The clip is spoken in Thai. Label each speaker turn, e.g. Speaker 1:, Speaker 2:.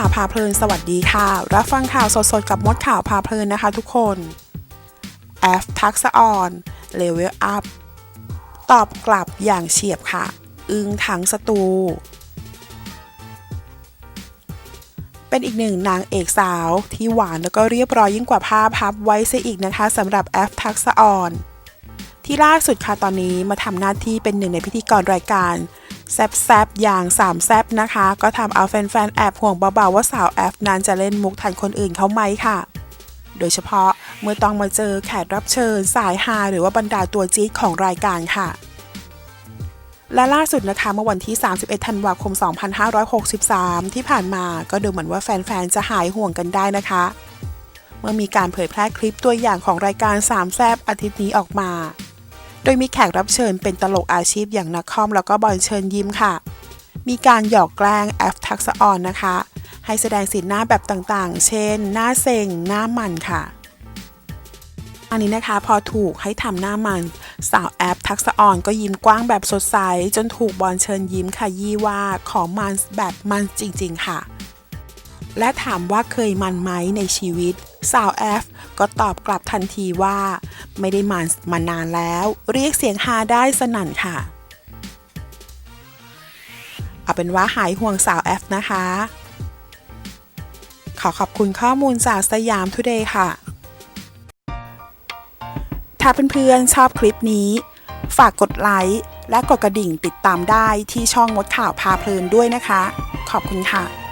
Speaker 1: ข่าวพาเพลิน สวัสดีค่ะ รับฟังข่าวสดๆ กับมดข่าวพาเพลินนะคะทุกคนแอฟทักษะออนเลเวลอัพ ตอบกลับอย่างเฉียบค่ะ อึ้งทั้งสตู เป็นอีกหนึ่งนางเอกสาวที่หวานแล้วก็เรียบร้อยยิ่งกว่าภาพพับไว้เสียอีกนะคะสำหรับแอฟทักษะออน ที่ล่าสุดค่ะตอนนี้มาทำหน้าที่เป็นหนึ่งในพิธีกรรายการ แซบๆ อย่างสามแซบนะคะ ก็ทำเอาแฟนๆ แอบห่วงเบาๆ ว่าสาวแอฟนั้นจะเล่นมุกทันคนอื่นเขาไหมค่ะ โดยเฉพาะเมื่อต้องมาเจอแขกรับเชิญ สายฮาหรือว่าบรรดาตัวจี๊ดของรายการค่ะ และล่าสุดนะคะเมื่อวันที่ 31 ธันวาคม 2563 ที่ผ่านมาก็ดูเหมือนว่าแฟนๆ จะหายห่วงกันได้นะคะ เมื่อมีการเผยแพร่คลิปตัวอย่างของรายการสามแซบอาทิตย์นี้ออกมา โดยมีแขกรับเชิญเป็นตลกอาชีพอย่างนักคอมแล้วก็บอลเชิญยิ้มค่ะ มีการหยอกแกล้งแอฟทักษออนนะคะ ให้แสดงสีหน้าแบบต่างๆ เช่น หน้าเซ็ง หน้ามันค่ะ อันนี้นะคะพอถูกให้ทำหน้ามัน สาวแอฟทักษออนก็ยิ้มกว้างแบบสดใส จนถูกบอลเชิญยิ้มค่ะยี่ว่าขอมันแบบมันจริงๆค่ะ และถามว่าเคยมันไหมในชีวิต สาวแอฟก็ตอบกลับทันทีว่า ไม่ได้มันมานานแล้ว เรียกเสียงฮาได้สนั่นค่ะ เอาเป็นว่าหายห่วงสาวแอฟนะคะ ขอขอบคุณข้อมูลจากสยามทุเดย์ค่ะ ถ้าเพื่อนๆชอบคลิปนี้ ฝากกดไลค์และกดกระดิ่งติดตามได้ที่ช่องมดข่าวพาเพลินด้วยนะคะ ขอบคุณค่ะ